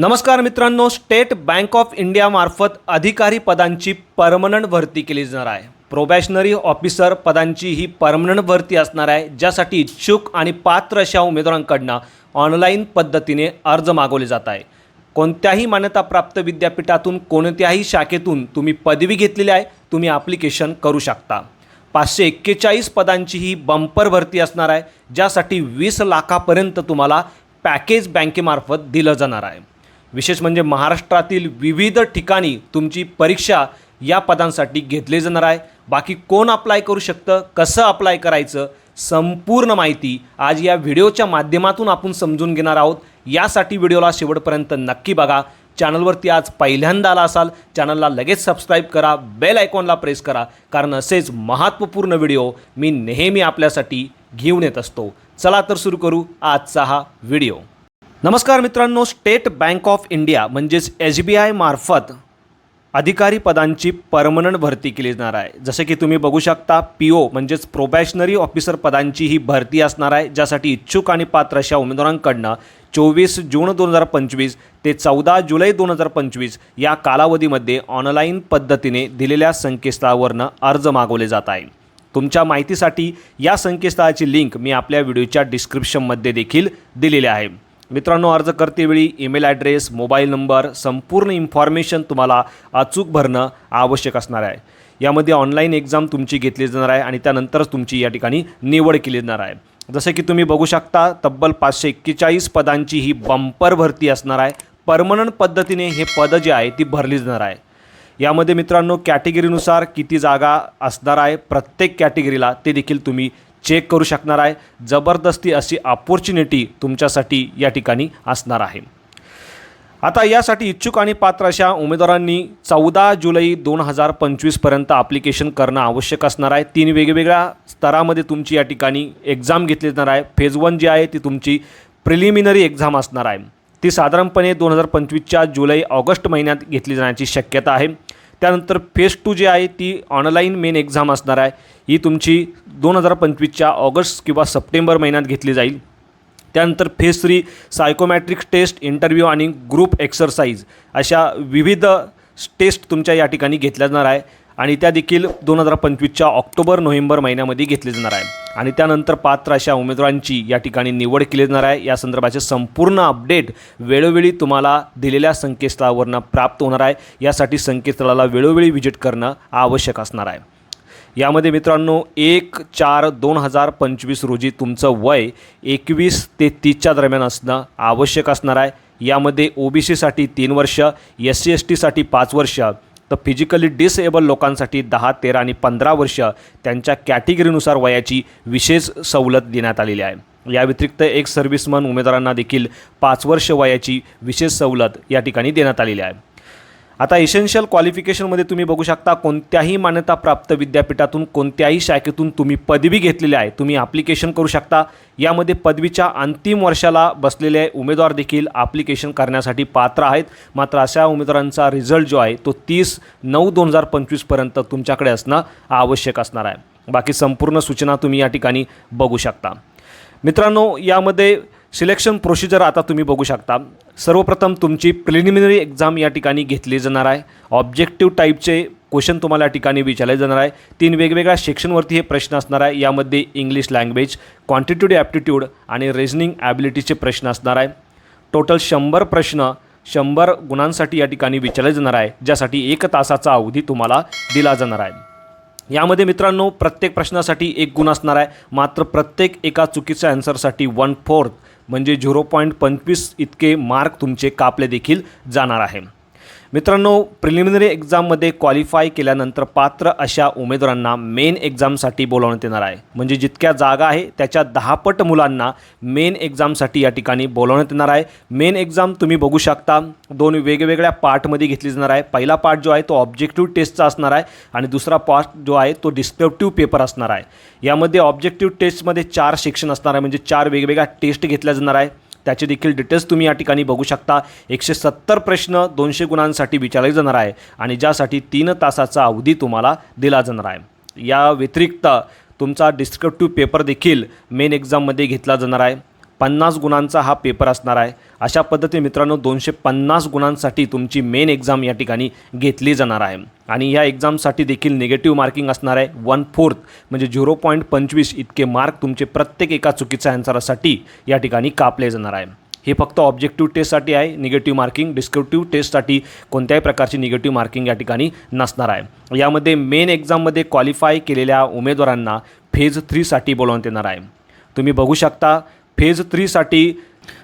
नमस्कार मित्रांनो State Bank of इंडियामार्फत अधिकारी पदांची परमनंट भरती केली जाणार आहे. प्रोबॅशनरी ऑफिसर पदांची ही परमनंट भरती असणार आहे ज्यासाठी इच्छुक आणि पात्र अशा उमेदवारांकडनं ऑनलाईन पद्धतीने अर्ज मागवले जात आहे. कोणत्याही मान्यताप्राप्त विद्यापीठातून कोणत्याही शाखेतून तुम्ही पदवी घेतलेली आहे तुम्ही ॲप्लिकेशन करू शकता. पाचशे एक्केचाळीस पदांची ही बंपर भरती असणार आहे ज्यासाठी वीस लाखापर्यंत तुम्हाला पॅकेज बँकेमार्फत दिलं जाणार आहे. विशेष म्हणजे महाराष्ट्रातील विविध ठिकाणी तुमची परीक्षा या पदांसाठी घेतली जाणार आहे. बाकी कोण अप्लाय करू शकतं कसं अप्लाय करायचं संपूर्ण माहिती आज या व्हिडिओच्या माध्यमातून आपण समजून घेणार आहोत. यासाठी व्हिडिओला शेवटपर्यंत नक्की बघा. चॅनलवरती आज पहिल्यांदा आला असाल चॅनलला लगेच सबस्क्राईब करा बेल आयकॉनला प्रेस करा कारण असेच महत्त्वपूर्ण व्हिडिओ मी नेहमी आपल्यासाठी घेऊन येत असतो. चला तर सुरू करू आजचा हा व्हिडिओ. नमस्कार मित्रांनो स्टेट बँक ऑफ इंडिया म्हणजेच एस बी आय मार्फत अधिकारी पदांची परमनंट भरती केली जाणार आहे. जसे की तुम्ही बघू शकता पी ओ म्हणजेच प्रोबॅशनरी ऑफिसर पदांची ही भरती असणार आहे ज्यासाठी इच्छुक आणि पात्र अशा उमेदवारांकडनं चोवीस जून दोन हजार पंचवीस ते चौदा जुलै दोन हजार पंचवीस या कालावधीमध्ये ऑनलाईन पद्धतीने दिलेल्या संकेतस्थळावरनं अर्ज मागवले जात आहे. तुमच्या माहितीसाठी या संकेतस्थळाची लिंक मी आपल्या व्हिडिओच्या डिस्क्रिप्शनमध्ये देखील दिलेली आहे. मित्रांनो अर्ज करतेवेळी ईमेल ॲड्रेस मोबाईल नंबर संपूर्ण इन्फॉर्मेशन तुम्हाला अचूक भरणं आवश्यक असणार आहे. यामध्ये ऑनलाईन एक्झाम तुमची घेतली जाणार आहे आणि त्यानंतरच तुमची या ठिकाणी निवड केली जाणार आहे. जसं की तुम्ही बघू शकता तब्बल पाचशे एक्केचाळीस पदांची ही बंपर भरती असणार आहे. परमनंट पद्धतीने हे पदं जे आहे ती भरली जाणार आहे. यामध्ये मित्रांनो कॅटेगरीनुसार किती जागा असणार आहे प्रत्येक कॅटेगरीला ते देखील तुम्ही चेक करू शकणार आहे. जबरदस्ती अशी ऑपॉर्च्युनिटी तुमच्यासाठी या ठिकाणी असणार आहे. आता यासाठी इच्छुक आणि पात्र अशा उमेदवारांनी चौदा जुलै दोन हजार पंचवीसपर्यंत ॲप्लिकेशन करणं आवश्यक असणार आहे. तीन वेगवेगळ्या स्तरामध्ये तुमची या ठिकाणी एक्झाम घेतली जाणार आहे. फेज वन जी आहे ती तुमची प्रिलिमिनरी एक्झाम असणार आहे. ती साधारणपणे दोन हजार पंचवीसच्या जुलै ऑगस्ट महिन्यात घेतली जाण्याची शक्यता आहे. त्यानंतर फेज टू जी आहे ती ऑनलाईन मेन एक्झाम असणार आहे. ही तुमची दोन हजार पंचवीसच्या ऑगस्ट किंवा सप्टेंबर महिन्यात घेतली जाईल. त्यानंतर phase three psychometric test interview आणि ग्रुप एक्सरसाइज अशा विविध टेस्ट तुमच्या या ठिकाणी घेतल्या जाणार आहे. आणि त्या देखील दोन हजार पंचवीसच्या ऑक्टोबर नोव्हेंबर महिन्यामध्ये घेतली जाणार आहे. आणि त्यानंतर पात्र अशा उमेदवारांची या ठिकाणी निवड केली जाणार आहे. या संदर्भाचे संपूर्ण अपडेट वेळोवेळी तुम्हाला दिलेल्या संकेतस्थळावरनं प्राप्त होणार आहे. यासाठी संकेतस्थळाला वेळोवेळी व्हिजिट करणं आवश्यक असणार आहे. यामध्ये मित्रांनो एक चार दोन हजार पंचवीस रोजी तुमचं वय एकवीस ते तीसच्या दरम्यान असणं आवश्यक असणार आहे. यामध्ये ओ बी सीसाठी तीन वर्ष एस सी एस टीसाठी पाच वर्ष तर फिजिकली डिसेबल लोकांसाठी दहा तेरा आणि पंधरा वर्ष त्यांच्या कॅटेगरीनुसार वयाची विशेष सवलत देण्यात आलेली आहे. या व्यतिरिक्त एक सर्व्हिसमन उमेदवारांना देखील पाच वर्ष वयाची विशेष सवलत या ठिकाणी देण्यात आलेली आहे. आता इसेन्शियल क्वालिफिकेशनमध्ये तुम्ही बघू शकता कोणत्याही मान्यताप्राप्त विद्यापीठातून कोणत्याही शाखेतून तुम्ही पदवी घेतलेली आहे. तुम्ही ॲप्लिकेशन करू शकता. यामध्ये पदवीच्या अंतिम वर्षाला बसलेले उमेदवार देखील ॲप्लिकेशन करण्यासाठी पात्र आहेत. मात्र अशा उमेदवारांचा रिझल्ट जो आहे तो तीस नऊ दोन हजार पंचवीसपर्यंत तुमच्याकडे असणं आवश्यक असणार आहे. बाकी संपूर्ण सूचना तुम्ही या ठिकाणी बघू शकता. मित्रांनो यामध्ये सिलेक्शन प्रोसिजर आता तुम्ही बघू शकता. सर्वप्रथम तुमची प्रिलिमिनरी एक्झाम या ठिकाणी घेतली जाणार आहे. ऑब्जेक्टिव्ह टाईपचे क्वेश्चन तुम्हाला या ठिकाणी विचारले जाणार आहे. तीन वेगवेगळ्या सेक्शनवरती हे प्रश्न असणार आहे. यामध्ये इंग्लिश लँग्वेज क्वांटिट्यूड ॲप्टिट्यूड आणि रिझनिंग ॲबिलिटीचे प्रश्न असणार आहे. टोटल शंभर प्रश्न शंभर गुणांसाठी या ठिकाणी विचारले जाणार आहे. ज्यासाठी एक तासाचा अवधी तुम्हाला दिला जाणार आहे. यामध्ये मित्रांनो प्रत्येक प्रश्नासाठी एक गुण असणार आहे. मात्र प्रत्येक एका चुकीच्या आन्सरसाठी वन फोर्थ म्हणजे झिरो पॉईंट पंचवीस इतके मार्क तुमचे कापले देखील जाणार आहे. मित्रांनो प्रिलिमिनरी एक्झाममध्ये क्वालिफाय केल्यानंतर पात्र अशा उमेदवारांना मेन एक्झामसाठी बोलावण्यात येणार आहे. म्हणजे जितक्या जागा आहे त्याच्या दहापट मुलांना मेन एक्झामसाठी या ठिकाणी बोलावण्यात येणार आहे. मेन एक्झाम तुम्ही बघू शकता. दोन वेगवेगळ्या पार्टमध्ये घेतली जाणार आहे. पहिला पार्ट जो आहे तो ऑब्जेक्टिव्ह टेस्टचा असणार आहे. आणि दुसरा पार्ट जो आहे तो डिस्क्रिप्टिव्ह पेपर असणार आहे. यामध्ये ऑब्जेक्टिव्ह टेस्टमध्ये चार सेक्शन असणार आहे. म्हणजे चार वेगवेगळ्या टेस्ट घेतल्या जाणार आहे. त्याचे देखील डिटेल्स तुम्ही या ठिकाणी बघू शकता. एकशे सत्तर प्रश्न दोनशे गुणांसाठी विचारले जाणार आहे आणि ज्यासाठी तीन तासाचा अवधी तुम्हाला दिला जाणार आहे. या व्यतिरिक्त तुमचा डिस्क्रिप्टिव्ह पेपर देखील मेन एक्झाममध्ये घेतला जाणार आहे. पन्नास गुणांचा हा पेपर असणार आहे. अशा पद्धतीने मित्रांनो दोनशे पन्नास गुणांसाठी तुमची मेन एक्झाम या ठिकाणी घेतली जाणार आहे. आणि या एक्झामसाठी देखील निगेटिव्ह मार्किंग असणार आहे. वन फोर्थ म्हणजे झिरो पॉईंट पंचवीस इतके मार्क तुमचे प्रत्येक एका चुकीच्या आन्सरासाठी या ठिकाणी कापले जाणार आहे. हे फक्त ऑब्जेक्टिव्ह टेस्टसाठी आहे. निगेटिव्ह मार्किंग डिस्क्रिप्टिव्ह टेस्टसाठी कोणत्याही प्रकारची निगेटिव्ह मार्किंग या ठिकाणी नसणार आहे. यामध्ये मेन एक्झाममध्ये क्वालिफाय केलेल्या उमेदवारांना फेज थ्रीसाठी बोलवण्यात येणार आहे. तुम्ही बघू शकता फेज थ्रीसाठी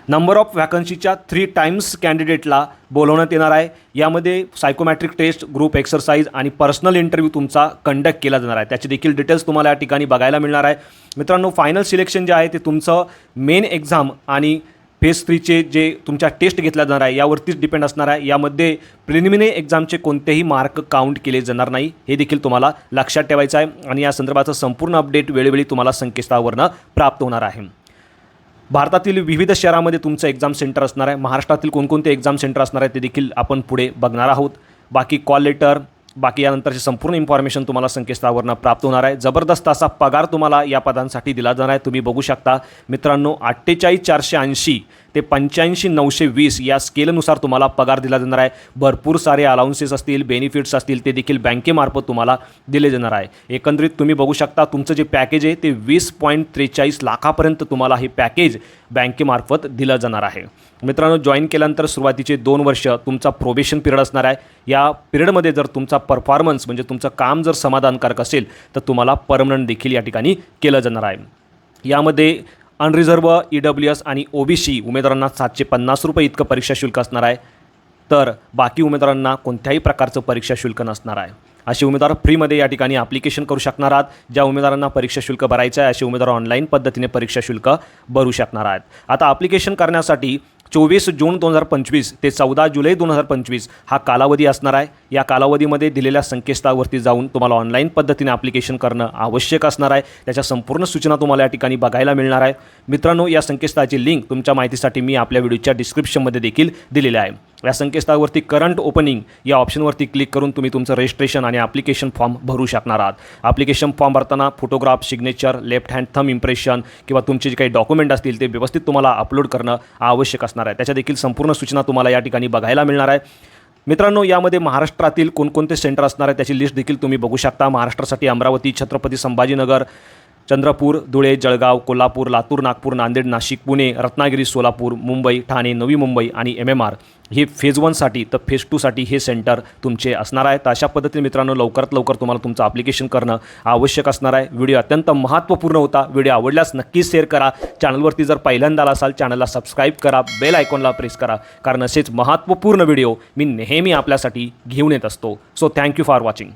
नंबर ऑफ वॅकन्सीच्या थ्री टाइम्स कॅन्डिडेटला बोलवण्यात येणार आहे. यामध्ये सायकोमॅट्रिक टेस्ट ग्रुप एक्सरसाइज आणि पर्सनल इंटरव्ह्यू तुमचा कंडक्ट केला जाणार आहे. त्याचे देखील डिटेल्स तुम्हाला या ठिकाणी बघायला मिळणार आहे. मित्रांनो फायनल सिलेक्शन जे आहे ते तुमचं मेन एक्झाम आणि फेज थ्रीचे जे तुमच्या टेस्ट घेतल्या जाणार आहे यावरतीच डिपेंड असणार आहे. यामध्ये प्रिलिमिनरी एक्झामचे कोणतेही मार्क काउंट केले जाणार नाही. हे देखील तुम्हाला लक्षात ठेवायचं आहे आणि या संदर्भाचं संपूर्ण अपडेट वेळोवेळी तुम्हाला संकेतस्थळावरनं प्राप्त होणार आहे. भारतातील विविध शहरामध्ये तुमचं एक्झाम सेंटर असणार आहे. महाराष्ट्रातील कोणकोणते एक्झाम सेंटर असणार आहे ते देखील आपण पुढे बघणार आहोत. बाकी कॉल लेटर बाकी यानंतरची संपूर्ण इन्फॉर्मेशन तुम्हाला संकेतस्थळावरनं प्राप्त होणार आहे. जबरदस्त असा पगार तुम्हाला या पदांसाठी दिला जाणार आहे. तुम्ही बघू शकता मित्रांनो अठ्ठेचाळीस चारशे ऐंशी ते पंच्याऐंशी नऊशे वीस या स्केलनुसार तुम्हाला पगार दिला जाणार आहे. भरपूर सारे अलाउन्सेस असतील बेनिफिट्स असतील ते देखील बँकेमार्फत तुम्हाला दिले जाणार आहे. एकंदरीत तुम्ही बघू शकता तुमचं जे पॅकेज आहे ते वीस पॉईंट त्रेचाळीस लाखापर्यंत तुम्हाला हे पॅकेज बँकेमार्फत दिलं जाणार आहे. मित्रांनो जॉईन केल्यानंतर सुरुवातीचे दोन वर्ष तुमचा प्रोबेशन पिरियड असणार आहे. या पिरियडमध्ये जर तुमचा परफॉर्मन्स म्हणजे तुमचं काम जर समाधानकारक असेल तर तुम्हाला परमनंट देखील या ठिकाणी केलं जाणार आहे. यामध्ये अनरिझर्व ई डब्ल्यू एस आणि ओ बी सी उमेदवारांना सातशे पन्नास रुपये इतकं परीक्षा शुल्क असणार आहे. तर बाकी उमेदवारांना कोणत्याही प्रकारचं परीक्षा शुल्क नसणार आहे. असे उमेदवार फ्रीमध्ये या ठिकाणी ॲप्लिकेशन करू शकणार आहात. ज्या उमेदवारांना परीक्षा शुल्क भरायचं आहे असे उमेदवार ऑनलाईन पद्धतीने परीक्षा शुल्क भरू शकणार आहेत. आता ॲप्लिकेशन करण्यासाठी चोवीस जून दोन हजार पंचवीस ते चौदा जुलै दोन हजार पंचवीस हा कालावधी असणार आहे. या कालावधीमध्ये दिलेल्या संकेतस्थळावरती जाऊन तुम्हाला ऑनलाईन पद्धतीने ॲप्लिकेशन करणं आवश्यक असणार आहे. त्याच्या संपूर्ण सूचना तुम्हाला या ठिकाणी बघायला मिळणार आहे. मित्रांनो या संकेतस्थळाची लिंक तुमच्या माहितीसाठी मी आपल्या व्हिडिओच्या डिस्क्रिप्शनमध्ये देखील दिलेली आहे. या संकेतस्थळावरती करंट ओपनिंग या ऑप्शनवरती क्लिक करून तुम्ही तुमचं रजिस्ट्रेशन आणि ॲप्लिकेशन फॉर्म भरू शकणार आहात. ॲप्लिकेशन फॉर्म भरताना photograph signature left hand thumb impression किंवा तुमचे जे काही डॉक्युमेंट असतील ते व्यवस्थित तुम्हाला अपलोड करणं आवश्यक असतं असणार आहे. त्याच्या देखील संपूर्ण सूचना तुम्हाला या ठिकाणी बघायला मिळणार आहे. मित्रांनो यामध्ये महाराष्ट्रातील कोणकोणते सेंटर असणार आहे त्याची लिस्ट देखील तुम्ही बघू शकता. महाराष्ट्रासाठी अमरावती छत्रपती संभाजीनगर चंद्रपूर धुळे जळगाव कोल्हापूर लातूर नागपूर नांदेड नाशिक पुणे रत्नागिरी सोलापूर मुंबई ठाणे नवी मुंबई आणि एम एम आर हे फेज वनसाठी तर फेज टूसाठी हे सेंटर तुमचे असणार आहे तर अशा पद्धतीने मित्रांनो लवकरात लवकर तुम्हाला तुमचं ॲप्लिकेशन करणं आवश्यक असणार आहे. व्हिडिओ अत्यंत महत्त्वपूर्ण होता. व्हिडिओ आवडल्यास नक्कीच शेअर करा. चॅनलवरती जर पहिल्यांदा आला असाल चॅनलला सबस्क्राईब करा. बेल आयकॉनला प्रेस करा. कारण असेच महत्त्वपूर्ण व्हिडिओ मी नेहमी आपल्यासाठी घेऊन येत असतो. So thank you for watching